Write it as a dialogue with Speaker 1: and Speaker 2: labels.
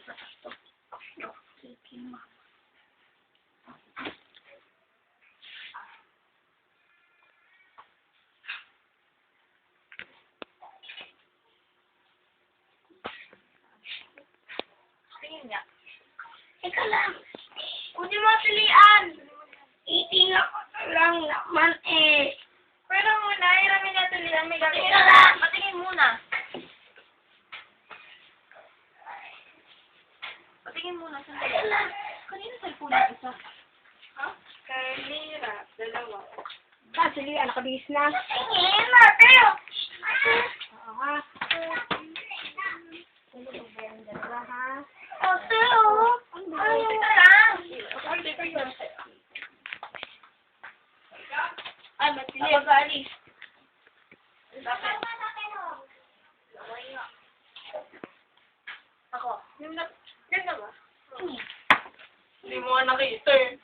Speaker 1: magpatas to. Kiki mama.
Speaker 2: Tingin nga.
Speaker 1: Teka lang. Kunin mo silian. Eating ako lang naman eh.
Speaker 2: Pero muna, hiramin natin nila. May gagawin.
Speaker 1: Teka lang.
Speaker 2: Patingin muna. Patingin muna.
Speaker 1: Lang.
Speaker 2: Kanina cellphone yung isa.
Speaker 1: Ha?
Speaker 2: Kanina. Dalawa.
Speaker 3: Ah, sige, anak ka bis na.
Speaker 1: Tingin natin.
Speaker 3: Oo ha. Ano ba ba yung dalawa ha?
Speaker 1: Ate, oh. Ay,
Speaker 2: Teka lang.
Speaker 1: Ay, ba't
Speaker 2: Hindi, mag-aalis. Ako. Yung na, yan na ba? Hindi mo nga nakita eh.